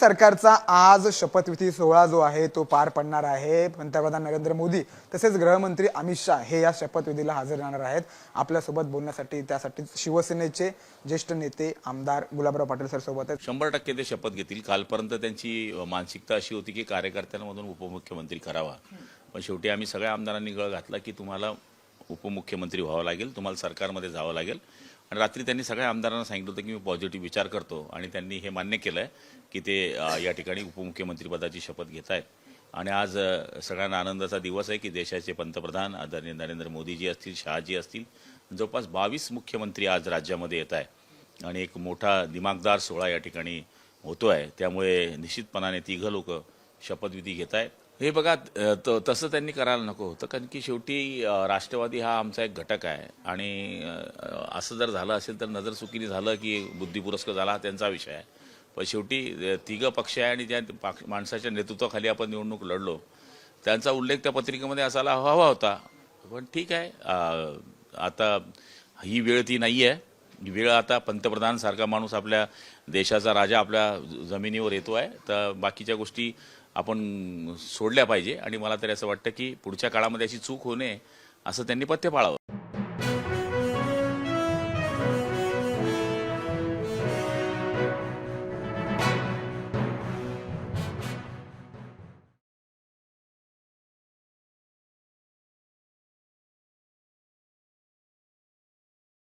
सरकारचा आज शपथविधी सोहळा जो आहे तो पार पडणार आहे. पंतप्रधान नरेंद्र मोदी तसेच गृहमंत्री अमित शाह हे या शपथविधीला हजर राहणार आहेत. आपल्यासोबत बोलण्यासाठी त्यासाठी शिवसेनेचे ज्येष्ठ नेते आमदार गुलाबराव पाटील सर सोबत आहेत. शंभर टक्के ते शपथ घेतील. कालपर्यंत त्यांची मानसिकता अशी होती की कार्यकर्त्यांमधून उपमुख्यमंत्री करावा. पण शेवटी आम्ही सगळ्या आमदारांनी गळ घातला की तुम्हाला उपमुख्यमंत्री व्हावं लागेल तुम्हाला सरकारमध्ये जावं लागेल. आणि रात्री त्यांनी सगळ्या आमदारांना सांगितलं होतं की मी पॉझिटिव्ह विचार करतो आणि त्यांनी हे मान्य केलं आहे की ते या ठिकाणी उपमुख्यमंत्रीपदाची शपथ घेत आहेत आणि आज सगळ्यांना आनंदाचा दिवस आहे की देशाचे पंतप्रधान आदरणीय नरेंद्र मोदीजी असतील शहाजी असतील. जवळपास बावीस मुख्यमंत्री आज राज्यामध्ये येत आहे आणि एक मोठा दिमागदार सोहळा या ठिकाणी होतो आहे त्यामुळे निश्चितपणाने तिघं लोक शपथविधी घेत आहेत हे बघा त- तसं त्यांनी करायला नको होतं कारण की शेवटी राष्ट्रवादी हा आमचा एक घटक आहे. आणि असं जर झालं असेल तर नजर चुकीने झालं की बुद्धिपुरस्कार झाला हा त्यांचा विषय आहे. पण शेवटी तिघं पक्ष आहे आणि ज्या माणसाच्या नेतृत्वाखाली आपण निवडणूक लढलो. त्यांचा उल्लेख त्या पत्रिकेमध्ये असायला हवा होता. पण ठीक आहे आता ही वेळ ती नाही आहे वेळ आता पंतप्रधानसारखा माणूस आपल्या देशाचा राजा आपल्या ज- जमिनीवर येतो आहे तर बाकीच्या गोष्टी आपण सोडल्या पाहिजे. आणि मला तरी असं वाटतं की पुढच्या काळामध्ये अशी चूक होऊ नये असं त्यांनी पथ्य पाळावं.